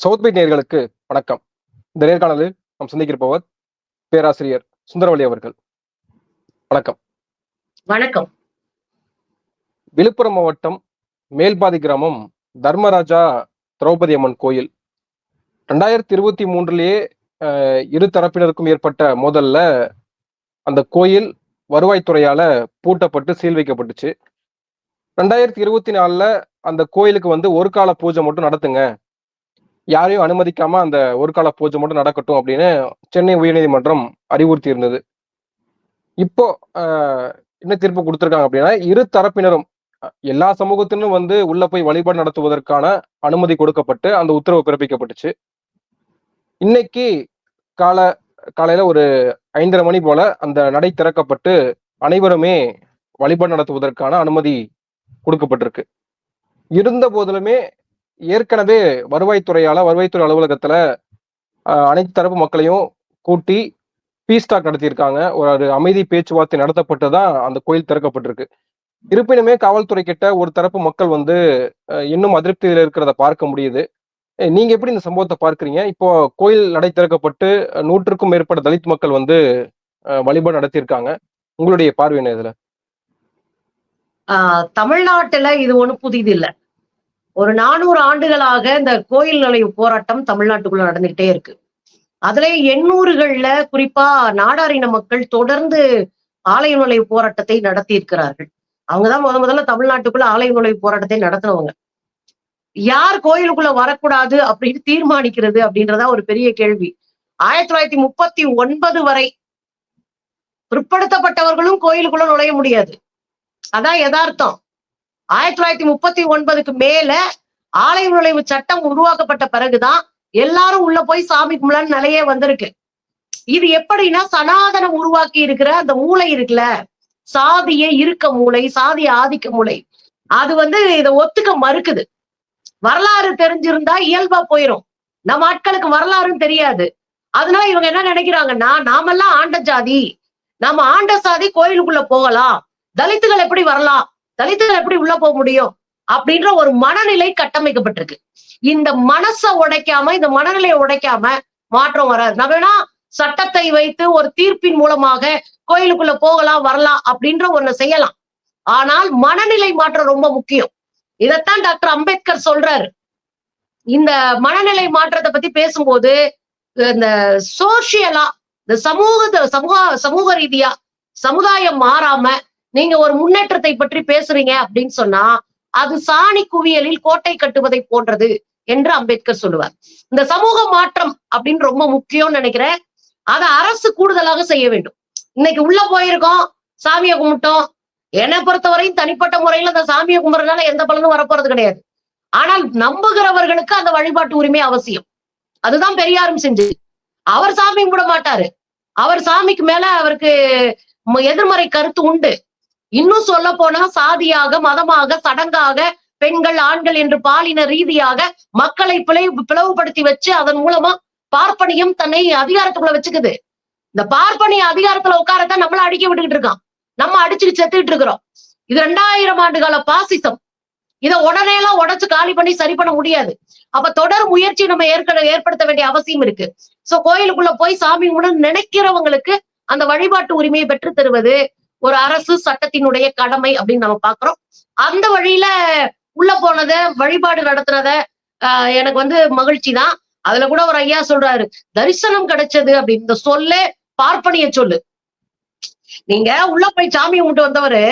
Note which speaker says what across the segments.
Speaker 1: South byte நேயர்களுக்கு வணக்கம். இந்த நேர்காணலில் நாம் சந்திக்கிருப்பவர் பேராசிரியர் சுந்தரவல்லி அவர்கள். வணக்கம்.
Speaker 2: வணக்கம்.
Speaker 1: விழுப்புரம் மாவட்டம் மேல்பாதி கிராமம் தர்மராஜா திரௌபதி அம்மன் கோயில். ரெண்டாயிரத்தி இருபத்தி மூன்றுலயே இரு தரப்பினருக்கும் ஏற்பட்ட மோதல்ல அந்த கோயில் வருவாய்த்துறையால பூட்டப்பட்டு சீல் வைக்கப்பட்டுச்சு. ரெண்டாயிரத்தி இருபத்தி நாலுல அந்த கோயிலுக்கு வந்து ஒரு கால பூஜை மட்டும் நடத்துங்க. யாரையும் அனுமதிக்காம அந்த ஒரு கால பூஜை மட்டும் நடக்கட்டும் அப்படின்னு சென்னை உயர்நீதிமன்றம் அறிவுறுத்தி இருந்தது. இப்போ ஆஹ், என்ன தீர்ப்பு கொடுத்திருக்காங்க அப்படின்னா இரு தரப்பினரும் எல்லா சமூகத்தினரும் வந்து உள்ள போய் வழிபாடு நடத்துவதற்கான அனுமதி கொடுக்கப்பட்டு அந்த உத்தரவு பிறப்பிக்கப்பட்டுச்சு. இன்னைக்கு கால காலையில ஒரு ஐந்தரை மணி போல அந்த நடை திறக்கப்பட்டு அனைவருமே வழிபாடு நடத்துவதற்கான அனுமதி கொடுக்கப்பட்டிருக்கு. இருந்த போதிலுமே ஏற்கனவே வருவாய்த்துறையால வருவாய்த்துறை அலுவலகத்துல அனைத்து தரப்பு மக்களையும் கூட்டி பீஸ் டாக் நடத்தியிருக்காங்க. ஒரு அமைதி பேச்சுவார்த்தை நடத்தப்பட்டு தான் அந்த கோயில் திறக்கப்பட்டிருக்கு. இருப்பினுமே காவல்துறை கிட்ட ஒரு தரப்பு மக்கள் வந்து இன்னும் அதிருப்தியில் இருக்கிறத பார்க்க முடியுது. நீங்க எப்படி இந்த சம்பவத்தை பார்க்குறீங்க? இப்போ கோயில் நடை திறக்கப்பட்டு நூற்றுக்கும் மேற்பட்ட தலித் மக்கள் வந்து வழிபாடு நடத்தியிருக்காங்க. உங்களுடைய பார்வை என்ன இதுல?
Speaker 2: தமிழ்நாட்டுல இது ஒண்ணு புதிது இல்லை. ஒரு நானூறு ஆண்டுகளாக இந்த கோயில் நுழைவு போராட்டம் தமிழ்நாட்டுக்குள்ள நடந்துகிட்டே இருக்கு. அதுல எண்ணூறுகள்ல குறிப்பா நாடாரின மக்கள் தொடர்ந்து ஆலய நுழைவு போராட்டத்தை நடத்தி இருக்கிறார்கள் அவங்கதான் முத முதல்ல தமிழ்நாட்டுக்குள்ள ஆலய நுழைவு போராட்டத்தை நடத்தினவங்க. யார் கோயிலுக்குள்ள வரக்கூடாது அப்படின்னு தீர்மானிக்கிறது அப்படின்றதா ஒரு பெரிய கேள்வி. ஆயிரத்தி தொள்ளாயிரத்தி முப்பத்தி ஒன்பது வரை பிற்படுத்தப்பட்டவர்களும் கோயிலுக்குள்ள நுழைய முடியாது. அதான் யதார்த்தம். ஆயிரத்தி தொள்ளாயிரத்தி முப்பத்தி ஒன்பதுக்கு மேல ஆலய நுழைவு சட்டம் உருவாக்கப்பட்ட பிறகுதான் எல்லாரும் உள்ள போய் சாமி கும்பலான்னு நிலையே வந்திருக்கு. இது எப்படின்னா சனாதனம் உருவாக்கி இருக்கிற அந்த மூளை இருக்குல்ல சாதிய இருக்க மூளை சாதிய ஆதிக்க மூளை. அது வந்து இதை ஒத்துக்க மறுக்குது. வரலாறு தெரிஞ்சிருந்தா இயல்பா போயிரும். நம்ம ஆட்களுக்கு வரலாறும் தெரியாது. அதனால இவங்க என்ன நினைக்கிறாங்கன்னா நாமெல்லாம் ஆண்ட ஜாதி நம்ம ஆண்ட சாதி கோயிலுக்குள்ள போகலாம். தலித்துகள் எப்படி வரலாம்? தலித்துகள் எப்படி உள்ள போக முடியும்? அப்படின்ற ஒரு மனநிலை கட்டமைக்கப்பட்டிருக்கு. இந்த மனசை உடைக்காம இந்த மனநிலையை உடைக்காம மாற்றம் வராது. நம்ம வேணா சட்டத்தை வைத்து ஒரு தீர்ப்பின் மூலமாக கோயிலுக்குள்ள போகலாம் வரலாம் அப்படின்ற ஒண்ணு செய்யலாம். ஆனால் மனநிலை மாற்றம் ரொம்ப முக்கியம். இதைத்தான் டாக்டர் அம்பேத்கர் சொல்றாரு. இந்த மனநிலை மாற்றத்தை பத்தி பேசும்போது இந்த சோசியலா இந்த சமூக சமூக சமூக ரீதியா சமுதாயம் மாறாம நீங்க ஒரு முன்னேற்றத்தை பற்றி பேசுறீங்க அப்படின்னு சொன்னா அது சாணி குவியலில் கோட்டை கட்டுவதை போன்றது என்று அம்பேத்கர் சொல்லுவார். இந்த சமூக மாற்றம் அப்படின்னு ரொம்ப முக்கியம்னு நினைக்கிறேன். அதை அரசு கூடுதலாக செய்ய வேண்டும். இன்னைக்கு உள்ள போயிருக்கோம் சாமியை கும்பிட்டோம். என்னை பொறுத்தவரையும் தனிப்பட்ட முறையில அந்த சாமியை கும்பிட்றதுனால எந்த பலனும் வரப்போறது கிடையாது. ஆனால் நம்புகிறவர்களுக்கு அந்த வழிபாட்டு உரிமை அவசியம். அதுதான் பெரியாரும் செஞ்சு அவர் சாமி கும்பிட மாட்டாரு. அவர் சாமிக்கு மேல அவருக்கு எதிர்மறை கருத்து உண்டு. இன்னும் சொல்ல போனா சாதியாக மதமாக சடங்காக பெண்கள் ஆண்கள் என்று பாலின ரீதியாக மக்களை பிளை பிளவுபடுத்தி வச்சு அதன் மூலமா பார்ப்பனியம் தன்னை அதிகாரத்துக்குள்ள வச்சுக்குது. இந்த பார்ப்பனிய அதிகாரத்துல உட்காரத்தான் நம்மள அடிக்க விட்டுக்கிட்டு இருக்கான். நம்ம அடிச்சுட்டு செத்துக்கிட்டு இருக்கிறோம். இது ரெண்டாயிரம் ஆண்டு கால பாசிசம். இதை உடனே எல்லாம் உடச்சு காலி பண்ணி சரி பண்ண முடியாது. அப்ப தொடர் முயற்சி நம்ம ஏற்க ஏற்படுத்த வேண்டிய அவசியம் இருக்கு. சோ கோயிலுக்குள்ள போய் சாமி உடன் நினைக்கிறவங்களுக்கு அந்த வழிபாட்டு உரிமையை பெற்று தருவது ஒரு அரசு சட்டத்தினுடைய கடமை அப்படின்னு நம்ம பாக்குறோம். அந்த வழியில உள்ள போனத வழிபாடு நடத்துறத ஆஹ் எனக்கு வந்து மகிழ்ச்சி தான். அதுல கூட ஒரு ஐயா சொல்றாரு தரிசனம் கிடைச்சது அப்படின்னு. இந்த சொல்லே பார்ப்பனிய சொல்லு. நீங்க உள்ள போய் சாமி கும்பிட்டு வந்தவரு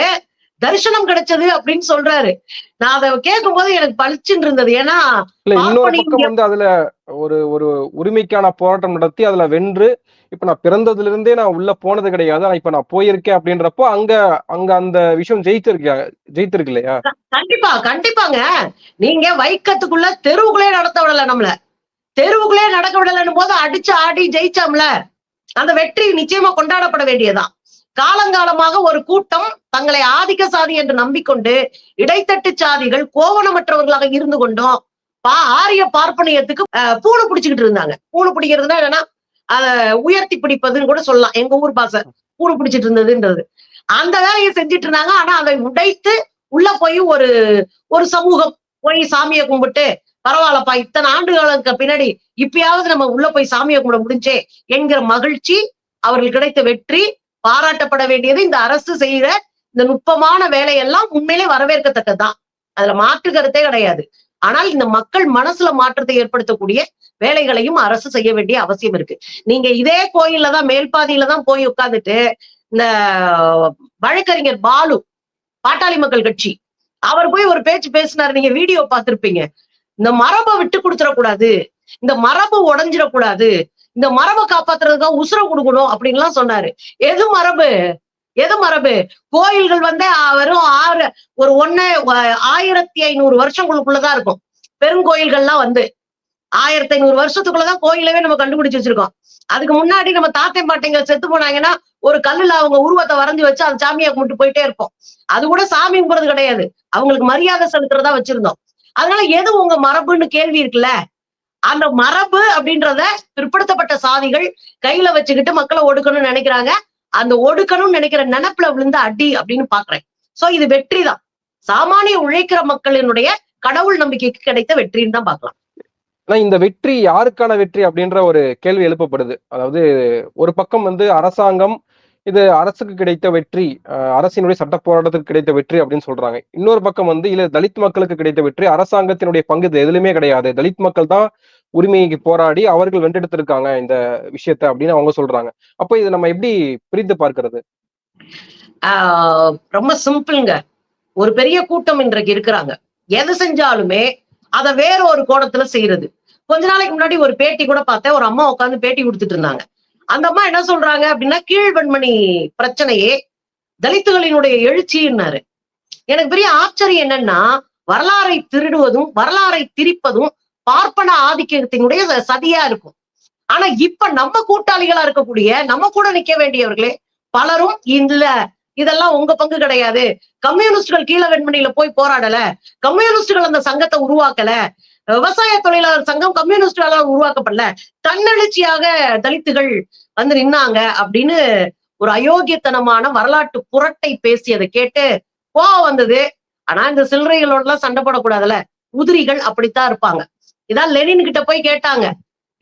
Speaker 2: தரிசனம் கிடைச்சது அப்படின்னு சொல்றாரு. நான் அதை கேட்கும்போது எனக்கு பளிச்சுன்னு இருந்தது. ஏன்னா
Speaker 1: இன்னொரு பக்கம் வந்து அதுல ஒரு ஒரு உரிமைக்கான போராட்டம் நடத்தி அதுல வென்று இப்ப நான் பிறந்ததுல இருந்தே நான் உள்ள போனது கிடையாது. ஆனா இப்ப நான் போயிருக்கேன் அப்படின்றப்போ அங்க அங்க அந்த விஷயம் ஜெயித்திருக்கா ஜெயித்திருக்கு இல்லையா?
Speaker 2: கண்டிப்பா கண்டிப்பாங்க. நீங்க வைக்கத்துக்குள்ள தெருவுக்குள்ளே நடத்த விடல நம்மள. தெருவுக்குள்ளே நடக்க விடலன்னும் போது அடிச்சு ஆடி ஜெயிச்சோம்ல. அந்த வெற்றி நிச்சயமா கொண்டாடப்பட வேண்டியதுதான். காலங்காலமாக ஒரு கூட்டம் தங்களை ஆதிக்க சாதி என்று நம்பிக்கொண்டு இடைத்தட்டு சாதிகள் கோவணமற்றவர்களாக இருந்து கொண்டும். பா ஆரிய பார்ப்பனியத்துக்கு பூனை பூணு பிடிச்சுக்கிட்டு இருந்தாங்க. பூணு பிடிக்கிறதுனா என்னன்னா அத உயர்த்தி பிடிப்பதுன்னு கூட சொல்லலாம். எங்க ஊர் பாச பூணு பிடிச்சிட்டு இருந்ததுன்றது. அந்த வேலையை செஞ்சுட்டு இருந்தாங்க. ஆனா அதை உடைத்து உள்ள போய் ஒரு ஒரு சமூகம் போய் சாமியை கும்பிட்டு பரவாயில்லப்பா இத்தனை ஆண்டுகளுக்கு பின்னாடி இப்பயாவது நம்ம உள்ள போய் சாமியை கும்பிட முடிஞ்சே என்கிற மகிழ்ச்சி அவர்கள் கிடைத்த வெற்றி. பாராட்டப்பட வேண்டியது இந்த அரசு செய்கிற இந்த நுட்பமான வேலையெல்லாம் உண்மையிலே வரவேற்கத்தக்கதுதான். அதுல மாற்று கருத்தே கிடையாது. ஆனால் இந்த மக்கள் மனசுல மாற்றத்தை ஏற்படுத்தக்கூடிய வேலைகளையும் அரசு செய்ய வேண்டிய அவசியம் இருக்கு. நீங்க இதே கோயில்ல தான் மேல்பாதியில தான் போய் உட்காந்துட்டு இந்த வழக்கறிஞர் பாலு பாட்டாளி மக்கள் கட்சி அவர் போய் ஒரு பேச்சு பேசினாரு நீங்க வீடியோ பார்த்திருப்பீங்க. இந்த மரபை விட்டு கொடுத்துடக்கூடாது இந்த மரபு உடஞ்சிடக்கூடாது இந்த மரபை காப்பாத்துறதுக்காக உசுர கொடுக்கணும் அப்படின்லாம் சொன்னாரு. எது மரபு? எது மரபு? கோயில்கள் வந்து வரும் வெறும் ஆறு ஒரு ஒண்ணு ஆயிரத்தி ஐநூறு வருஷங்களுக்குள்ளதான் இருக்கும். பெருங்கோயில்கள்லாம் வந்து. ஆயிரத்தி ஐநூறு வருஷத்துக்குள்ளதான் கோயிலவே நம்ம கண்டுபிடிச்சு வச்சிருக்கோம். அதுக்கு முன்னாடி நம்ம தாத்தை பாட்டைங்க செத்து போனாங்கன்னா ஒரு கல்லுல அவங்க உருவத்தை வரைஞ்சி வச்சு அந்த சாமியை கும்பிட்டு போயிட்டே இருப்போம். அது கூட சாமி கும்பிடுறது கிடையாது. அவங்களுக்கு மரியாதை செலுத்துறதா வச்சிருந்தோம். அதனால எது உங்க மரபுன்னு கேள்வி இருக்குல்ல? அந்த மரபு அப்படின்றத பிற்படுத்தப்பட்ட சாதிகள் கையில வச்சுக்கிட்டு மக்களை ஒடுக்கணும்னு நினைக்கிறாங்க. அந்த ஒடுக்கணும்னு நினைக்கிற நினைப்புல விழுந்த அடி அப்படின்னு பாக்குறேன் சோ இது வெற்றி தான் சாமானிய உழைக்கிற மக்களினுடைய கடவுள் நம்பிக்கைக்கு கிடைத்த வெற்றின்னு தான் பாக்கலாம்
Speaker 1: ஆனா இந்த வெற்றி யாருக்கான வெற்றி அப்படின்ற ஒரு கேள்வி எழுப்பப்படுது. அதாவது ஒரு பக்கம் வந்து அரசாங்கம் இது அரசுக்கு கிடைத்த வெற்றி அரசினுடைய சட்ட போராட்டத்துக்கு கிடைத்த வெற்றி அப்படின்னு சொல்றாங்க. இன்னொரு பக்கம் வந்து இல்ல தலித் மக்களுக்கு கிடைத்த வெற்றி அரசாங்கத்தினுடைய பங்கு இது எதுலையுமே கிடையாது. தலித் மக்கள் தான் உரிமைக்கு போராடி அவர்கள் வென்றெடுத்திருக்காங்க இந்த விஷயத்த அப்படின்னு அவங்க சொல்றாங்க. அப்போ இதை நம்ம எப்படி பிரித்து பார்க்கிறது?
Speaker 2: ஆஹ் ரொம்ப சிம்பிள்ங்க. ஒரு பெரிய கூட்டம் இன்றைக்கு இருக்கிறாங்க. எது செஞ்சாலுமே அதை வேற ஒரு கோணத்துல செய்யறது. கொஞ்ச நாளைக்கு முன்னாடி ஒரு பேட்டி கூட பார்த்தேன். ஒரு அம்மா உட்காந்து பேட்டி கொடுத்துட்டு இருந்தாங்க. அந்த அம்மா என்ன சொல்றாங்க அப்படின்னா கீழ்வன்மணி பிரச்சனையே தலித்துகளினுடைய எழுச்சின்னாரு. எனக்கு பெரிய ஆச்சரியம் என்னன்னா வரலாறை திருடுவதும் வரலாறை திரிப்பதும் பார்ப்பன ஆதிக்கத்தினுடைய சதியா இருக்கும். ஆனா இப்ப நம்ம கூட்டாளிகளா இருக்கக்கூடிய நம்ம கூட நிக்க வேண்டியவர்களே பலரும் இல்ல. இதெல்லாம் உங்க பங்கு கிடையாது. கம்யூனிஸ்டுகள் கீழ வெண்மணியில போய் போராடல. கம்யூனிஸ்டுகள் அந்த சங்கத்தை உருவாக்கல. விவசாய தொழிலாளர் சங்கம் கம்யூனிஸ்டால உருவாக்கப்படல. தன்னெழுச்சியாக தலித்துகள் வந்து நின்னாங்க அப்படின்னு ஒரு அயோக்கியத்தனமான வரலாற்று புரட்டை பேசியதை கேட்டு கோவம் வந்தது. ஆனா இந்த சில்லறைகளோட எல்லாம் சண்டை போடக்கூடாதுல. உதிரிகள் அப்படித்தான் இருப்பாங்க. இதான் லெனின் கிட்ட போய் கேட்டாங்க.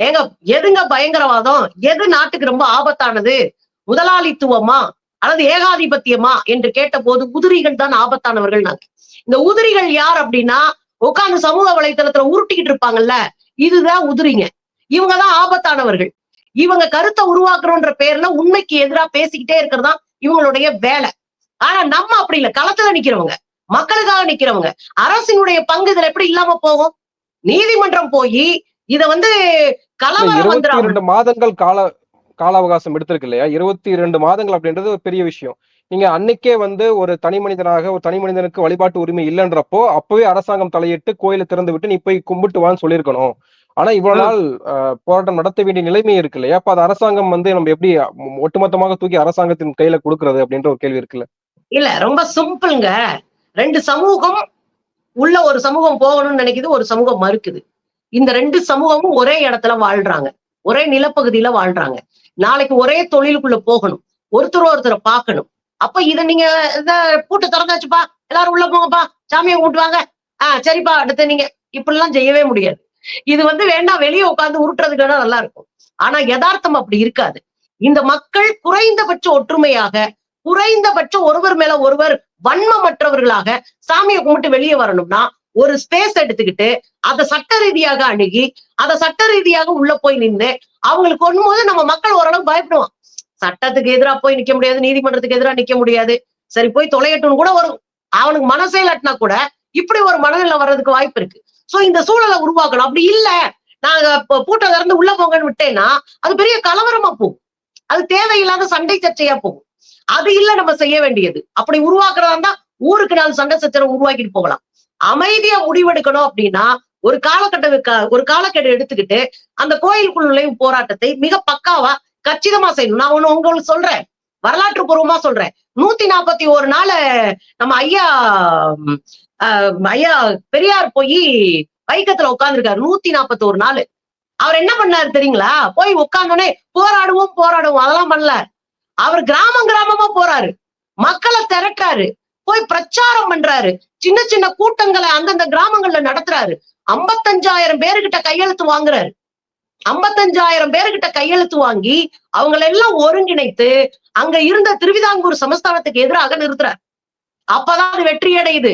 Speaker 2: ஏங்க எதுங்க பயங்கரவாதம்? எது நாட்டுக்கு ரொம்ப ஆபத்தானது? முதலாளித்துவமா? அல்லது ஏகாதிபத்தியமா? என்று கேட்டபோது உதிரிகள் தான் ஆபத்தானவர்கள் நாங்க. இந்த உதிரிகள் யார் அப்படின்னா உட்கார்ந்து சமூக வலைத்தளத்துல உருட்டிக்கிட்டு இருப்பாங்கல்ல இதுதான் உதிரிங்க. இவங்கதான் ஆபத்தானவர்கள். இவங்க கருத்தை உருவாக்குறோன்ற பேர்ல உண்மைக்கு எதிரா பேசிக்கிட்டே இருக்கிறது தான் இவங்களுடைய வேலை. ஆனா நம்ம அப்படி இல்ல. களத்துல நிக்கிறவங்க மக்களுக்காக நிக்கிறவங்க அரசினுடைய பங்கு இதுல எப்படி இல்லாம போகும்? நீதிமன்றம் போய் இத வந்து கலவரம் வந்துடாம
Speaker 1: மாதங்கள் கால கால அவகாசம் எடுத்திருக்கு இல்லையா? இருபத்தி இரண்டு மாதங்கள் அப்படின்றது ஒரு பெரிய விஷயம். நீங்க அன்னைக்கே வந்து ஒரு தனி மனிதனாக ஒரு தனி மனிதனுக்கு வழிபாட்டு உரிமை இல்லைன்றப்போ அப்பவே அரசாங்கம் தலையிட்டு கோயிலை திறந்து விட்டு நீ போய் கும்பிட்டு வான்னு சொல்லியிருக்கணும். ஆனா இவ்வளவு. நாள் போராட்டம் நடத்த வேண்டிய நிலைமை இருக்கு இல்லையா அப்ப அது அரசாங்கம் வந்து நம்ம எப்படி ஒட்டுமொத்தமாக தூக்கி அரசாங்கத்தின் கையில கொடுக்கறது அப்படின்ற ஒரு கேள்வி இருக்குல்ல?
Speaker 2: இல்ல ரொம்ப சிம்பிள்ங்க. ரெண்டு சமூகம் உள்ள ஒரு சமூகம் போகணும்னு நினைக்குது ஒரு சமூகம் மறுக்குது. இந்த ரெண்டு சமூகமும் ஒரே இடத்துல வாழ்றாங்க. ஒரே நிலப்பகுதியில வாழ்றாங்க. நாளைக்கு ஒரே தொழிலுக்குள்ள போகணும். ஒருத்தர் ஒருத்தரை பார்க்கணும். அப்ப இத நீங்க இத பூட்டு திறந்தாச்சுப்பா எல்லாரும் உள்ள போங்கப்பா சாமியை கும்பிட்டுவாங்க ஆஹ் சரிப்பா அடுத்து நீங்க இப்படிலாம் செய்யவே முடியாது. இது வந்து வேண்டாம் வெளியே உட்கார்ந்து உருட்டுறதுக்கு வேணா நல்லா இருக்கும். ஆனா யதார்த்தம் அப்படி இருக்காது. இந்த மக்கள் குறைந்தபட்ச ஒற்றுமையாக குறைந்தபட்ச ஒருவர் மேல ஒருவர் வன்மமற்றவர்களாக சாமியை கும்பிட்டு வெளியே வரணும்னா ஒரு ஸ்பேஸ் எடுத்துக்கிட்டு அதை சட்ட ரீதியாக அணுகி அதை சட்ட ரீதியாக உள்ள போய் நின்று அவங்களுக்கு ஒண்ணும் போது நம்ம மக்கள் ஓரளவு பயப்படுவோம் சட்டத்துக்கு எதிராக போய் நிக்க முடியாது நீதிமன்றத்துக்கு எதிராக நிக்க முடியாது. சரி போய் தொலையட்டும்னு கூட வரும். அவனுக்கு மனசே இல்லாட்டினா கூட இப்படி ஒரு மனநிலை வர்றதுக்கு வாய்ப்பு இருக்கு. சோ இந்த சூழலை உருவாக்கணும். அப்படி இல்ல. நாங்க பூட்டை திறந்து உள்ள போங்கன்னு விட்டேன்னா அது பெரிய கலவரமா போகும். அது தேவையில்லாத சண்டை சர்ச்சையா போகும். அது இல்ல நம்ம செய்ய வேண்டியது. அப்படி உருவாக்குறதா இருந்தா ஊருக்கு நாலு சண்டை சச்சரவு உருவாக்கிட்டு போகலாம். அமைதியா முடிவெடுக்கணும் அப்படின்னா ஒரு காலகட்ட ஒரு காலக்கெடு எடுத்துக்கிட்டு அந்த கோயிலுக்குள்ள போராட்டத்தை மிக பக்காவா கச்சிதமா செய்யணும். நான் ஒண்ணு உங்களுக்கு சொல்றேன். வரலாற்று பூர்வமா சொல்றேன். நூத்தி நாற்பத்தி ஒரு நாள் நம்ம ஐயா ஐயா பெரியார் போய் வைக்கத்துல உட்கார்ந்துருக்காரு. நூத்தி நாற்பத்தி ஒரு நாள். அவர் என்ன பண்ணாரு தெரியுங்களா? போய் உட்கார்ந்தோடனே போராடுவோம் போராடுவோம். அதெல்லாம் பண்ணல. அவர் கிராமம் கிராமமா போறாரு. மக்களை திரட்டுறாரு. போய் பிரச்சாரம் பண்றாரு. சின்ன சின்ன கூட்டங்களை அந்தந்த கிராமங்கள்ல நடத்துறாரு. ஐம்பத்தஞ்சாயிரம் பேருகிட்ட கையெழுத்து வாங்குறாரு. ஐம்பத்தஞ்சாயிரம் பேர்கிட்ட கையெழுத்து வாங்கி அவங்களை எல்லாம் ஒருங்கிணைத்து அங்க இருந்த திருவிதாங்கூர் சமஸ்தானத்துக்கு எதிராக நிறுத்துறார். அப்பதான் அது வெற்றி அடையுது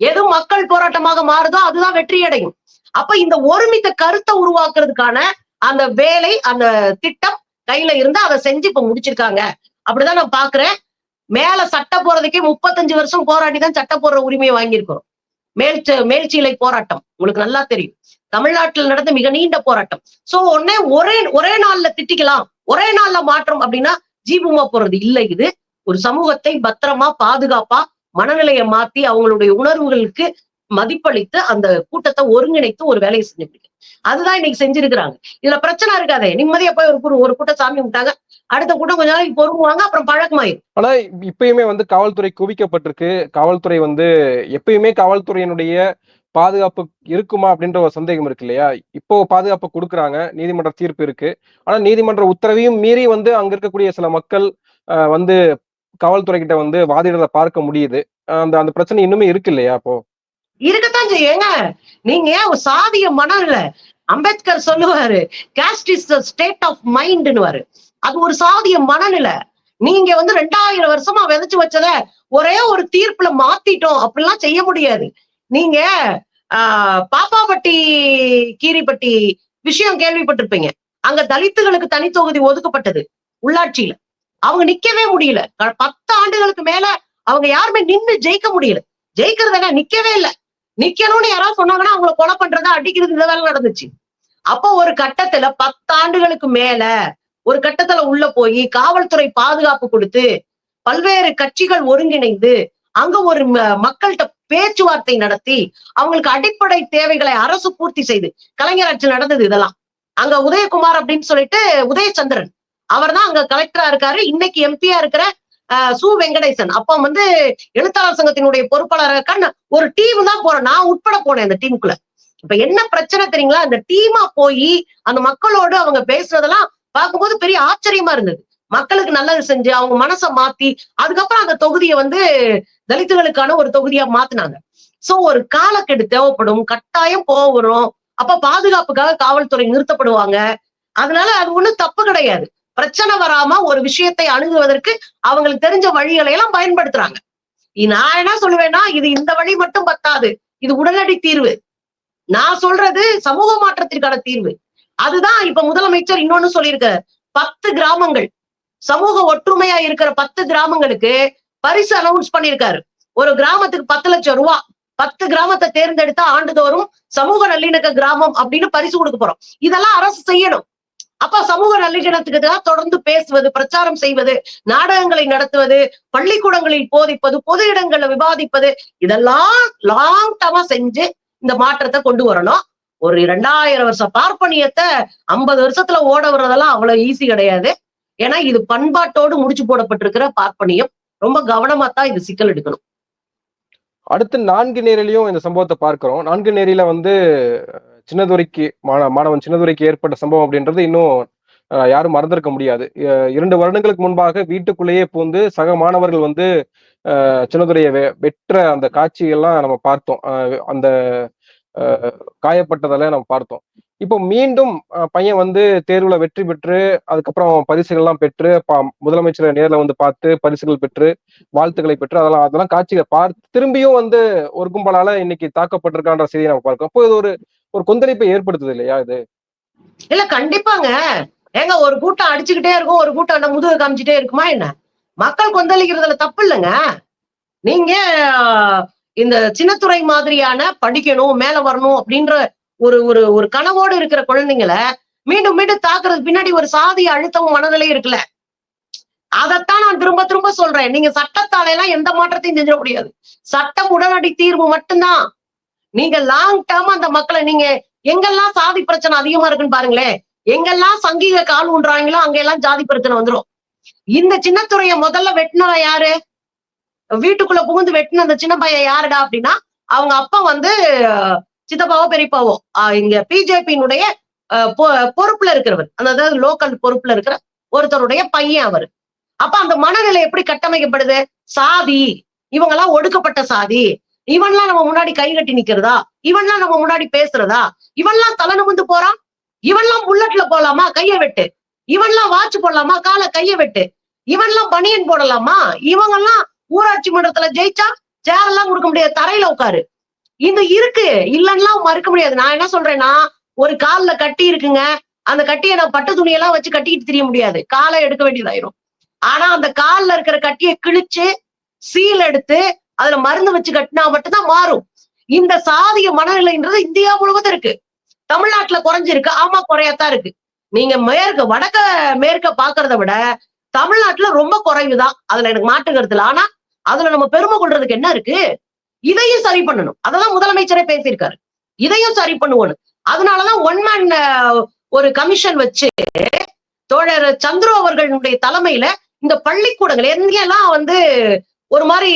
Speaker 2: எது மக்கள் போராட்டமாக மாறுதோ அதுதான் வெற்றி அடையும் அப்ப இந்த ஒருமித்த கருத்தை உருவாக்குறதுக்கான அந்த வேலை அந்த திட்டம் கையில இருந்து அதை செஞ்சு இப்ப முடிச்சிருக்காங்க. அப்படிதான் நான் பாக்குறேன். மேல சட்டை போறதுக்கே முப்பத்தஞ்சு வருஷம் போராடி தான் சட்டை போடுற உரிமையை வாங்கியிருக்கிறோம். மேல் மேல்ச்சீலை போராட்டம். உங்களுக்கு நல்லா தெரியும். தமிழ்நாட்டில் நடந்த மிக நீண்ட போராட்டம். சோ ஒன்னே ஒரே ஒரே நாள்ல திட்டிக்கலாம். ஒரே நாள்ல மாற்றம் அப்படின்னா ஜீபுமா போறது இல்லை இது. ஒரு சமூகத்தை பத்திரமா பாதுகாப்பா மனநிலையை மாத்தி அவங்களுடைய உணர்வுகளுக்கு மதிப்பளித்து அந்த கூட்டத்தை ஒருங்கிணைத்து ஒரு வேலையை செஞ்சுட்டு அதுதான் இன்னைக்கு செஞ்சிருக்கிறாங்க. இதுல பிரச்சனை இருக்காதே. நிம்மதியா போய் ஒரு ஒரு கூட்டம் சாமி கும்பிட்டாங்க. அடுத்த கூட்டம் கொஞ்ச நாளைக்கு பொறுங்குவாங்க அப்புறம் பழக்கமாயிரும்.
Speaker 1: ஆனா இப்பயுமே வந்து காவல்துறை குவிக்கப்பட்டிருக்கு. காவல்துறை வந்து எப்பயுமே காவல்துறையினுடைய பாதுகாப்பு இருக்குமா அப்படின்ற ஒரு சந்தேகம் இருக்கு இல்லையா? இப்போ பாதுகாப்பு கொடுக்குறாங்க நீதிமன்ற தீர்ப்பு இருக்கு. ஆனா நீதிமன்ற உத்தரவையும் மீறி வந்து அங்க இருக்கக்கூடிய சில மக்கள் அஹ், வந்து காவல்துறை கிட்ட வந்து வாதிடுறத பார்க்க முடியுது. அந்த அந்த பிரச்சனை இன்னுமே இருக்கு இல்லையா அப்போ?
Speaker 2: இருக்கத்தான் செய்யுங்க நீங்க ஏன் ஒரு சாதிய மனம் இல்ல அம்பேத்கர் சொல்லுவாரு caste is the state of மைண்ட்னுவாரு அது ஒரு சாதிய மனநிலை. நீங்க வந்து ரெண்டாயிரம் வருஷமா விதைச்சு வச்சத ஒரே ஒரு தீர்ப்புல மாத்திட்டோம். அப்படிலாம் செய்ய முடியாது. நீங்க பாப்பாப்பட்டி கீரிப்பட்டி விஷயம் கேள்விப்பட்டிருப்பீங்க. அங்க தலித்துகளுக்கு தனி தொகுதி ஒதுக்கப்பட்டது உள்ளாட்சியில. அவங்க நிக்கவே முடியல. பத்து ஆண்டுகளுக்கு மேல அவங்க யாருமே நின்னு ஜெயிக்க முடியல. ஜெயிக்கிறது என்ன நிக்கவே இல்ல. நிக்கணும்னு யாராவது சொன்னாங்கன்னா அவங்கள கொலை பண்றதா அடிக்கிறது இந்த வேலை நடந்துச்சு. அப்போ ஒரு கட்டத்துல பத்து ஆண்டுகளுக்கு மேல ஒரு கட்டத்துல உள்ள போய் காவல்துறை பாதுகாப்பு கொடுத்து பல்வேறு கட்சிகள் ஒருங்கிணைந்து அங்க ஒரு ம- மக்கள்கிட்ட பேச்சுவார்த்தை நடத்தி அவங்களுக்கு அடிப்படை தேவைகளை அரசு பூர்த்தி செய்து கலைஞர் ஆட்சி நடந்தது இதெல்லாம். அங்க உதயகுமார் அப்படின்னு சொல்லிட்டு உதயச்சந்திரன். அவர் தான் அங்க கலெக்டரா இருக்காரு. இன்னைக்கு எம்பியா இருக்கிற அஹ், சு வெங்கடேசன். அப்ப வந்து எழுத்தாளர் சங்கத்தினுடைய பொறுப்பாளராக ஒரு டீம் தான் போறேன் நான் உட்பட போனேன் அந்த டீமுக்குள்ள இப்ப என்ன பிரச்சனை தெரியுங்களா? அந்த டீமா போய் அந்த மக்களோடு அவங்க பேசுறதெல்லாம் பார்க்கும்போது பெரிய ஆச்சரியமா இருந்தது. மக்களுக்கு நல்லது செஞ்சு அவங்க மனசை மாத்தி அதுக்கப்புறம் அந்த தொகுதியை வந்து தலித்துகளுக்கான ஒரு தொகுதியா மாத்தினாங்க. சோ ஒரு காலக்கெடு தேவைப்படும் கட்டாயம் போகணும் அப்ப பாதுகாப்புக்காக காவல்துறை நிறுத்தப்படுவாங்க. அதனால அது ஒண்ணும் தப்பு கிடையாது. பிரச்சனை வராம ஒரு விஷயத்தை அணுகுவதற்கு அவங்களுக்கு தெரிஞ்ச வழிகளை எல்லாம் பயன்படுத்துறாங்க. நான் என்ன சொல்லுவேன்னா இது இந்த வழி மட்டும் பத்தாது. இது உடனடி தீர்வு. நான் சொல்றது சமூக மாற்றத்திற்கான தீர்வு. அதுதான் இப்ப முதலமைச்சர் இன்னொன்னு சொல்லியிருக்காரு. பத்து கிராமங்கள். சமூக ஒற்றுமையா இருக்கிற பத்து கிராமங்களுக்கு பரிசு அனௌன்ஸ் பண்ணியிருக்காரு. ஒரு கிராமத்துக்கு பத்து லட்சம் ரூபா. பத்து கிராமத்தை தேர்ந்தெடுத்தா ஆண்டுதோறும் சமூக நல்லிணக்க கிராமம் அப்படின்னு பரிசு கொடுக்க போறோம். இதெல்லாம் அரசு செய்யணும். அப்ப சமூக நல்லிணக்கத்துக்கு தான் தொடர்ந்து பேசுவது பிரச்சாரம் செய்வது நாடகங்களை நடத்துவது பள்ளிக்கூடங்களில் போதிப்பது பொது இடங்கள்ல விவாதிப்பது இதெல்லாம் லாங் டர்மா செஞ்சு இந்த மாற்றத்தை கொண்டு வரணும். ஒரு இரண்டாயிரம் வருஷம் பார்ப்பனியத்தை ஐம்பது வருஷத்துல ஓட வர்றதெல்லாம் அவ்வளவு ஈஸி கிடையாது. ஏன்னா இது பண்பாட்டோடு முடிச்சு போடப்பட்டிருக்கிற பார்ப்பனியம். ரொம்ப கவனமா தான் இது சிக்கல் எடுக்கணும்.
Speaker 1: அடுத்து நான்கு நேரிலையும் இந்த சம்பவத்தை பார்க்கிறோம். நான்கு நேரில வந்து சின்னதுரைக்கு மாண மாணவன் சின்னதுரைக்கு ஏற்பட்ட சம்பவம் அப்படின்றது இன்னும் அஹ், யாரும் மறந்திருக்க முடியாது. இரண்டு வருடங்களுக்கு முன்பாக வீட்டுக்குள்ளேயே பூந்து சக மாணவர்கள் வந்து சின்னதுரையை வெ- வெற்ற அந்த காட்சியெல்லாம் நம்ம பார்த்தோம். அஹ், அந்த காயப்பட்டதெல்லாம் நம்ம பார்த்தோம். இப்போ மீண்டும் பையன் வந்து தேர்வுல வெற்றி பெற்று அதுக்கப்புறம் பரிசுகள் எல்லாம் பெற்று முதலமைச்சரை நேர்ல வந்து பார்த்து பரிசுகள் பெற்று வாழ்த்துக்களை பெற்று அதெல்லாம் அதெல்லாம் காட்சிகளை பார்த்து திரும்பியும் வந்து ஒரு கும்பலால இன்னைக்கு தாக்கப்பட்டிருக்கான்ற செய்தியை நம்ம பார்க்கோம் அப்போ இது ஒரு ஒரு கொந்தளிப்பை ஏற்படுத்துது இல்லையா இது?
Speaker 2: இல்ல கண்டிப்பாங்க. ஏங்க ஒரு கூட்டம் அடிச்சுக்கிட்டே இருக்கும் ஒரு கூட்டம் அந்த முதுகு காமிச்சிட்டே இருக்குமா என்ன? மக்கள் கொந்தளிக்கிறதுல தப்பு இல்லைங்க. நீங்க இந்த சின்னத்துறை மாதிரியான படிக்கணும் மேல வரணும் அப்படின்ற ஒரு ஒரு ஒரு கனவோடு இருக்கிற குழந்தைங்களை மீண்டும் மீண்டும் தாக்குறது பின்னாடி ஒரு சாதி அழுத்தமும் மனநிலை இருக்குல்ல. அதைத்தான் நான் திரும்ப திரும்ப சொல்றேன். நீங்க சட்டத்தால எல்லாம் எந்த மாற்றத்தையும் செஞ்சிட முடியாது சட்டம் உடனடி தீர்வு மட்டும்தான். நீங்க லாங் டேர்ம் அந்த மக்களை நீங்க எங்கெல்லாம் சாதி பிரச்சனை அதிகமா இருக்குன்னு பாருங்களேன். எங்கெல்லாம் சங்கீக கால் ஊன்றாங்களோ அங்கெல்லாம் ஜாதி பிரச்சனை வந்துரும். இந்த சின்னத்துறைய முதல்ல வெட்டினவன் யாரு? வீட்டுக்குள்ள புகுந்து வெட்டின அந்த சின்ன பையன் யாருடா அப்படின்னா அவங்க அப்பா வந்து சித்தப்பாவோ பெரியப்பாவோ இங்க பிஜேபியினுடைய பொறுப்புல இருக்கிறவர். அந்த அதாவது லோக்கல் பொறுப்புல இருக்கிற ஒருத்தருடைய பையன் அவர். அப்ப அந்த மனநிலை எப்படி கட்டமைக்கப்படுது? சாதி. இவங்கெல்லாம் ஒடுக்கப்பட்ட சாதி. இவன்லாம் நம்ம முன்னாடி கை கட்டி நிக்கிறதா? இவன்லாம் நம்ம முன்னாடி பேசுறதா? இவன்லாம் தலை நிமிந்து போறான்? இவன்லாம் புல்லட்ல போலாமா கைய வெட்டு. இவன்லாம் வாட்ச் போடலாமா? காலை கைய வெட்டு. இவன்லாம் பனியன் போடலாமா? இவங்கெல்லாம் ஊராட்சி மன்றத்துல ஜெயிச்சா சேரெல்லாம் கொடுக்க முடியாது தரையில உட்காரு. இது இருக்கு இல்லைன்னா மறுக்க முடியாது. நான் என்ன சொல்றேன்னா ஒரு கால்ல கட்டி இருக்குங்க அந்த கட்டியை நான் பட்டு துணியெல்லாம் வச்சு கட்டிக்கிட்டு தெரிய முடியாது. காலை எடுக்க வேண்டியதாயிரும். ஆனா அந்த கால்ல இருக்கிற கட்டியை கிழிச்சு சீல் எடுத்து அதுல மருந்து வச்சு கட்டினா மட்டும்தான் மாறும். இந்த சாதிய மனநிலைன்றது இந்தியா முழுவதும் இருக்கு. தமிழ்நாட்டுல குறைஞ்சிருக்கு. ஆமா குறையத்தான் இருக்கு. நீங்க மேற்கு வடக்க மேற்க பாக்குறத விட தமிழ்நாட்டுல ரொம்ப குறைவுதான். அதுல எனக்கு மாற்று கருத்து ஆனா அதுல நம்ம பெருமை கொள்றதுக்கு என்ன இருக்கு? இதையும் சரி பண்ணணும். அததான் முதலமைச்சரே பேசியிருக்காரு. இதையும் சரி பண்ணுவோம் அதனாலதான் ஒன் மேன் ஒரு கமிஷன் வச்சு தோழர் சந்துரு அவர்களுடைய தலைமையில இந்த பள்ளிக்கூடங்கள் எங்கெல்லாம் வந்து ஒரு மாதிரி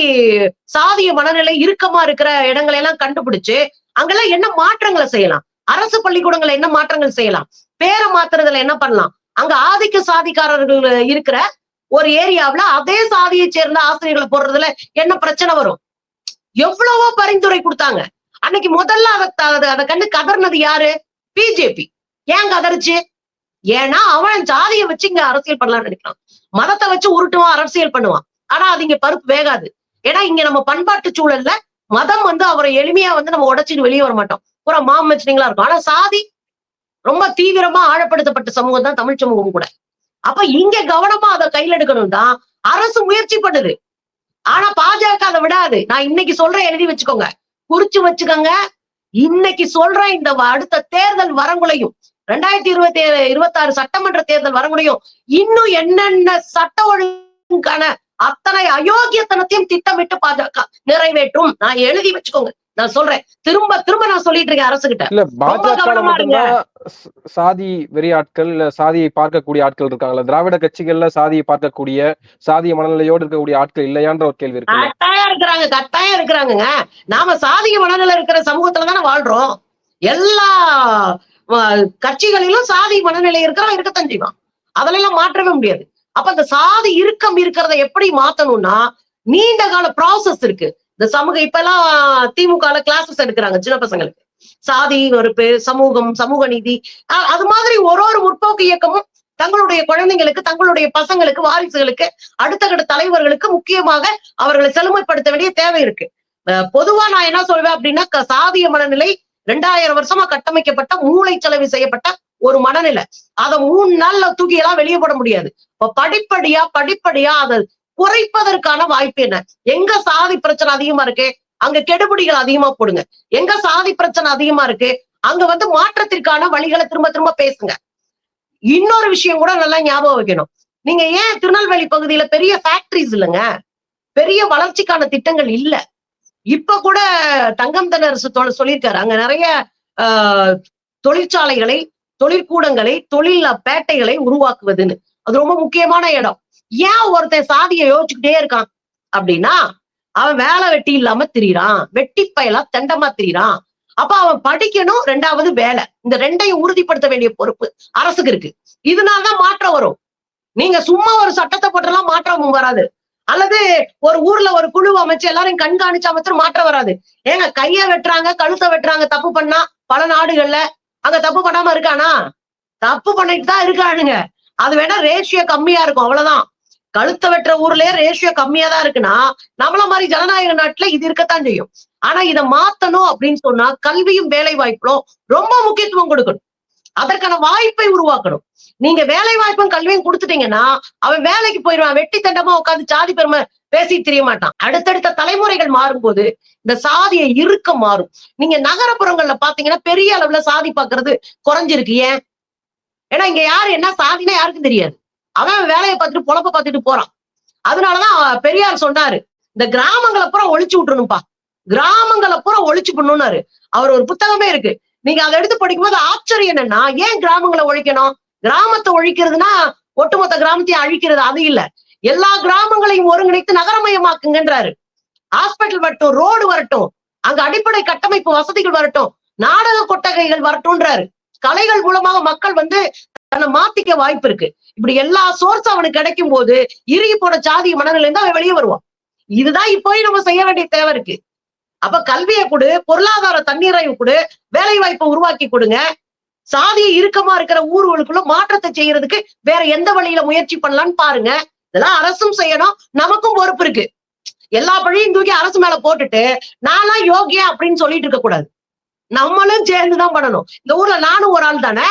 Speaker 2: சாதிய மனநிலை இறுக்கமா இருக்கிற இடங்களை எல்லாம் கண்டுபிடிச்சு அங்கெல்லாம் என்ன மாற்றங்களை செய்யலாம்? அரசு பள்ளிக்கூடங்களை என்ன மாற்றங்கள் செய்யலாம்? பேரை மாத்துறதுல என்ன பண்ணலாம்? அங்க ஆதிக்க சாதிக்காரர்கள் இருக்கிற ஒரு ஏரியாவுல அதே சாதியை சேர்ந்த ஆசிரியர்களை போடுறதுல என்ன பிரச்சனை வரும்? எவ்வளவோ பரிந்துரை கொடுத்தாங்க. அன்னைக்கு முதல்ல அதை அதை கண்டு கதர்னது யாரு? பிஜேபி ஏன் கதறிச்சு? ஏன்னா அவன் ஜாதியை வச்சு இங்க அரசியல் பண்ணலாம்னு நினைக்கிறான். மதத்தை வச்சு உருட்டுவான் அரசியல் பண்ணுவான். ஆனா அது இங்க பருப்பு வேகாது. ஏன்னா இங்க நம்ம பண்பாட்டு சூழல்ல மதம் வந்து அவரை எளிமையா வந்து நம்ம உடச்சின்னு வெளியே வர மாட்டோம். பூரா மாமச்சினிங்களா இருக்கும். ஆனா சாதி ரொம்ப தீவிரமா ஆழப்படுத்தப்பட்ட சமூகம் தான் தமிழ் சமூகம் கூட. அப்ப இங்க கவனமா அதை கையில் எடுக்கணும் தான் அரசு முயற்சி பண்ணுது. ஆனா பாஜக அதை விடாது. நான் இன்னைக்கு சொல்றேன் எழுதி வச்சுக்கோங்க. குறிச்சு வச்சுக்கோங்க. இன்னைக்கு சொல்றேன் இந்த அடுத்த தேர்தல் வரங்குலையும் ரெண்டாயிரத்தி இருபத்தி இருபத்தி இருபத்தாறு சட்டமன்ற தேர்தல் வரங்குலையும் இன்னும் என்னென்ன சட்ட ஒழுங்குக்கான அத்தனை அயோக்கியத்தனத்தையும் திட்டமிட்டு பாஜக நிறைவேற்றும். நான் எழுதி வச்சுக்கோங்க. நான் சொல்றேன். திரும்ப திரும்ப நான் சொல்லிட்டு இருக்கேன் அரசு கிட்ட
Speaker 1: இல்ல பாஜக சாதி வெறி ஆட்கள் இல்ல சாதியை பார்க்கக்கூடிய ஆட்கள் இருக்காங்களா திராவிட கட்சிகள்ல சாதியை பார்க்கக்கூடிய சாதிய மனநிலையோடு இருக்கக்கூடிய ஆட்கள் இல்லையான்ற ஒரு கேள்வி இருக்கு
Speaker 2: கட்டாயம் இருக்கிறாங்க கட்டாயம் இருக்கிறாங்கங்க. நாம சாதிய மனநிலை இருக்கிற சமூகத்துல தானே வாழ்றோம். எல்லா கட்சிகளிலும் சாதி மனநிலை இருக்கிறவன் இருக்கத்தான் செய்வான். அதுல எல்லாம் மாற்றவே முடியாது. அப்ப அந்த சாதி இறுக்கம் இருக்கிறத எப்படி மாத்தணும்னா நீண்ட கால ப்ராசஸ் இருக்கு. இந்த சமூக இப்ப எல்லாம் திமுக கிளாஸஸ் எடுக்கிறாங்க சின்ன பசங்களுக்கு. சாதி வெறுப்பு சமூகம் சமூக நீதி அது மாதிரி ஒரு ஒரு முற்போக்கு இயக்கமும் தங்களுடைய குழந்தைங்களுக்கு தங்களுடைய பசங்களுக்கு வாரிசுகளுக்கு அடுத்த கட்ட தலைவர்களுக்கு முக்கியமாக அவர்களை செழுமைப்படுத்த வேண்டிய தேவை இருக்கு. அஹ் பொதுவா நான் என்ன சொல்வேன் அப்படின்னா சாதிய மனநிலை ரெண்டாயிரம் வருஷமா கட்டமைக்கப்பட்ட மூளை செலவு செய்யப்பட்ட ஒரு மனநிலை. அதை மூணு நாள்ல தூக்கி எல்லாம் வெளியே போட முடியாது. இப்ப படிப்படியா படிப்படியா அதை குறைப்பதற்கான வாய்ப்பு என்ன? எங்க சாதி பிரச்சனை அதிகமா இருக்கு? அங்க கெடுபிடிகள் அதிகமா போடுங்க. எங்க சாதி பிரச்சனை அதிகமா இருக்கு? அங்க வந்து மாற்றத்திற்கான வழிகளை திரும்ப திரும்ப பேசுங்க. இன்னொரு விஷயம் கூட நல்லா ஞாபகம் வைக்கணும். நீங்க ஏன் திருநெல்வேலி பகுதியில பெரிய ஃபேக்டரிஸ் இல்லைங்க? பெரிய வளர்ச்சிக்கான திட்டங்கள் இல்ல. இப்ப கூட தங்கம் தென்னரசு சொல்லியிருக்காரு. அங்க நிறைய ஆஹ், தொழிற்சாலைகளை தொழிற்கூடங்களை தொழில் பேட்டைகளை உருவாக்குவதுன்னு. அது ரொம்ப முக்கியமான இடம். ஏன் ஒருத்தன் சாதியை யோசிச்சுக்கிட்டே இருக்கான்? அப்படின்னா அவன் வேலை வெட்டி இல்லாம திரியறான். வெட்டி பயலா தெண்டமா திரியறான். அப்ப அவன் படிக்கணும் ரெண்டாவது வேலை. இந்த ரெண்டையும் உறுதிப்படுத்த வேண்டிய பொறுப்பு அரசுக்கு இருக்கு. இதனாலதான் மாற்றம் வரும். நீங்க சும்மா ஒரு சட்டத்தை போட்டெல்லாம் மாற்றம் வராது. அல்லது ஒரு ஊர்ல ஒரு குழு அமைச்சு எல்லாரும் கண்காணிச்சு அமைச்சு மாற்றம் வராது. ஏங்க கைய வெட்டுறாங்க கழுத்தை வெட்டுறாங்க தப்பு பண்ணா பல நாடுகள்ல அங்க தப்பு பண்ணாம இருக்கானா? தப்பு பண்ணிட்டு தான் இருக்கானுங்க. அது வேணா ரேஷியோ கம்மியா இருக்கும் அவ்வளவுதான். கழுத்த வெட்டுற ஊர்லயே ரேஷியோ கம்மியா தான் இருக்குன்னா நம்மள மாதிரி ஜனநாயக நாட்டுல இது இருக்கத்தான் செய்யும். ஆனா இதை மாத்தணும் அப்படின்னு சொன்னா கல்வியும் வேலை வாய்ப்பும் ரொம்ப முக்கியத்துவம் கொடுக்கணும். அதற்கான வாய்ப்பை உருவாக்கணும். நீங்க வேலை வாய்ப்பும் கல்வியும் கொடுத்துட்டீங்கன்னா அவன் வேலைக்கு போயிடுவான் வெட்டி தண்டமா உட்காந்து சாதி பெருமை பேசி தெரிய மாட்டான். அடுத்தடுத்த தலைமுறைகள் மாறும்போது இந்த சாதியை இருக்க மாறும். நீங்க நகரப்புறங்கள்ல பாத்தீங்கன்னா பெரிய அளவுல சாதி பாக்குறது குறைஞ்சிருக்கு. ஏன்? ஏன்னா இங்க யாரு என்ன சாதினா யாருக்கும் தெரியாது. அவன் வேலையை பார்த்துட்டு பொழப்ப பார்த்துட்டு போறான். அதனாலதான் பெரியார் சொன்னாரு இந்த கிராமங்களை பூரா ஒழிச்சு விட்டுறணும்ப்பா கிராமங்களை பூரா ஒழிச்சு பண்ணணும்னாரு அவர் ஒரு புத்தகமே இருக்கு. நீங்க அதை எடுத்து படிக்கும்போது ஆச்சரியம் என்னன்னா ஏன் கிராமங்களை ஒழிக்கணும்? கிராமத்தை ஒழிக்கிறதுனா ஒட்டுமொத்த கிராமத்தையும் அழிக்கிறது அது இல்ல. எல்லா கிராமங்களையும் ஒருங்கிணைத்து நகரமயமாக்குங்கன்றாரு. ஹாஸ்பிட்டல் வரட்டும் ரோடு வரட்டும் அங்க அடிப்படை கட்டமைப்பு வசதிகள் வரட்டும் நாடக கொட்டகைகள் வரட்டும்ன்றாரு. கலைகள் மூலமாக மக்கள் வந்து தன்னை மாத்திக்க வாய்ப்பு இருக்கு. இப்படி எல்லா சோர்ஸ் அவனுக்கு கிடைக்கும் போது இறுகி போன சாதி மனநிலை இருந்து அவன் வெளியே வருவான். இதுதான் இப்போ நம்ம செய்ய வேண்டிய தேவை இருக்கு. அப்ப கல்வியை கொடு பொருளாதார தண்ணீரையும் கொடு வேலை வாய்ப்பை உருவாக்கி கொடுங்க. சாதிய இறுக்கமா இருக்கிற ஊர்களுக்குள்ள மாற்றத்தை செய்யறதுக்கு வேற எந்த வழியில முயற்சி பண்ணலாம்னு பாருங்க. இதெல்லாம் அரசும் செய்யணும் நமக்கும் பொறுப்பு இருக்கு. எல்லா பழியும் தூக்கி அரசு மேல போட்டுட்டு நானா யோகியா அப்படின்னு சொல்லிட்டு இருக்க கூடாது நம்மளும் சேர்ந்துதான் பண்ணணும். இந்த ஊர்ல நானும் ஒரு ஆள் தானே?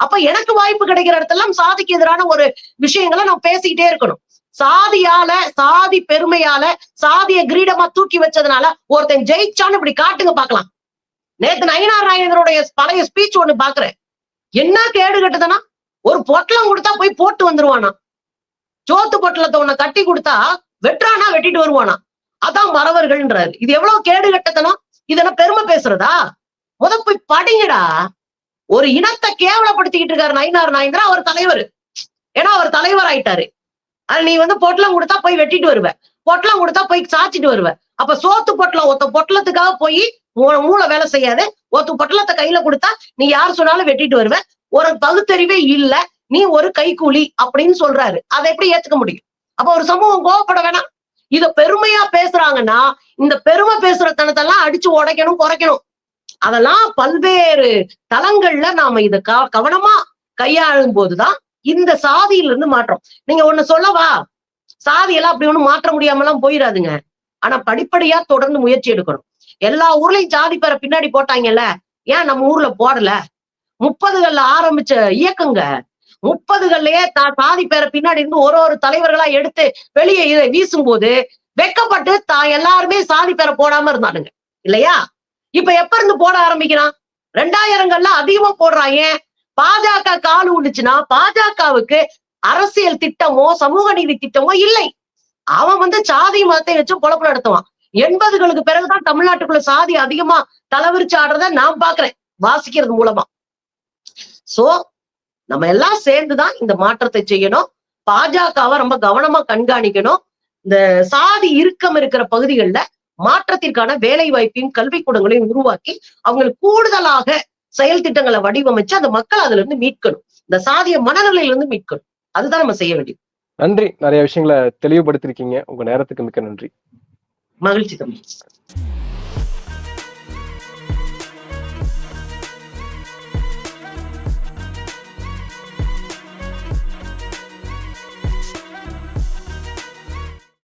Speaker 2: அப்ப எனக்கு வாய்ப்பு கிடைக்கிற இடத்தெல்லாம் சாதிக்கு எதிரான ஒரு விஷயங்களை நான் பேசிக்கிட்டே இருக்கணும். சாதியால சாதி பெருமையால சாதிய கிரீடமா தூக்கி வச்சதுனால ஒருத்தன் ஜெயிச்சான்னு இப்படி காட்டுங்க பாக்கலாம் நேத்து நயினார் நாயகருடைய பழைய ஸ்பீச் ஒண்ணு பாக்குறேன் என்ன கேடு கட்டுதுன்னா ஒரு பொட்டலம் கொடுத்தா போய் போட்டு வந்துருவானா? சோத்து பொட்டலத்தை உன்னை கட்டி கொடுத்தா வெட்டுறானா வெட்டிட்டு வருவானா? அதான் மறவர்கள்ன்றாரு. இது எவ்வளவு கேடு கட்டத்தனம் இதெல்லாம் பெருமை பேசுறதா? முத போய் படிங்கடா. ஒரு இனத்தை கேவலப்படுத்திக்கிட்டு இருக்காரு நயினார் நாயந்திரா அவர் தலைவர். ஏன்னா அவர் தலைவர் ஆயிட்டாரு அது நீ வந்து பொட்டலம் கொடுத்தா போய் வெட்டிட்டு வருவ. பொட்டலம் கொடுத்தா போய் சாச்சிட்டு வருவ. அப்ப சோத்து பொட்டலம் ஒத்த பொட்டலத்துக்காக போய் மூ- மூளை வேலை செய்யாது. ஒத்து பொட்டலத்தை கையில கொடுத்தா நீ யார் சொன்னாலும் வெட்டிட்டு வருவ. ஒரு பகுத்தறிவே இல்ல. நீ ஒரு கைக்கூலி அப்படின்னு சொல்றாரு. அதை எப்படி ஏத்துக்க முடியும்? அப்ப ஒரு சமூகம் கோவப்பட வேணாம். இத பெருமையா பேசுறாங்கன்னா இந்த பெருமை பேசுற தனத்தெல்லாம் அடிச்சு உடைக்கணும் குறைக்கணும். அதெல்லாம் பல்வேறு தளங்கள்ல நாம இத கவனமா கையாளும் போதுதான் இந்த சாதியில இருந்து மாற்றம். நீங்க ஒண்ணு சொல்லவா? சாதியெல்லாம் அப்படி ஒண்ணும் மாற்ற முடியாமலாம் போயிடாதுங்க. ஆனா படிப்படியா தொடர்ந்து முயற்சி எடுக்கணும். எல்லா ஊர்லயும் ஜாதி பேரை பின்னாடி போட்டாங்கல்ல? ஏன் நம்ம ஊர்ல போடல? முப்பதுகள்ல ஆரம்பிச்ச இயக்கங்க. முப்பதுகள்லயே தா சாதி பேரை பின்னாடி இருந்து ஒரு ஒரு தலைவர்களா எடுத்து வெளியே இதை வீசும்போது வெக்கப்பட்டு தான் எல்லாருமே சாதி பேரை போடாம இருந்தானுங்க. இல்லையா? இப்ப எப்ப இருந்து போட ஆரம்பிக்கிறான்? ரெண்டாயிரங்கள்ல அதிகமா போடுறான் ஏன் பாஜக கால் விழுச்சுன்னா பாஜகவுக்கு அரசியல் திட்டமோ சமூக நீதி திட்டமோ இல்லை. அவன் வந்து சாதி மதத்தை வச்சு குழப்பம் நடத்துவான். எண்பதுகளுக்கு பிறகுதான் தமிழ்நாட்டுக்குள்ள சாதி அதிகமா தலைவிரிச்சு ஆடுறத நான் பாக்குறேன் வாசிக்கிறது மூலமா. சோ நம்ம எல்லாம் சேர்ந்துதான் இந்த மாற்றத்தை செய்யணும். பாஜகவை ரொம்ப கவனமா கண்காணிக்கணும். இந்த சாதி இறுக்கம் இருக்கிற பகுதிகளில் மாற்றத்திற்கான வேலை வாய்ப்பையும் கல்விக்கூடங்களையும் உருவாக்கி அவங்களுக்கு கூடுதலாக செயல் திட்டங்களை வடிவமைச்சு அந்த மக்கள் அதுல இருந்து மீட்கணும். இந்த சாதிய மனநிலையில இருந்து மீட்கணும். அதுதான் நம்ம செய்ய வேண்டியது.
Speaker 1: நன்றி. நிறைய விஷயங்களை தெளிவுபடுத்திருக்கீங்க. உங்க நேரத்துக்கு மிக்க நன்றி.
Speaker 2: மகிழ்ச்சி தம்பி.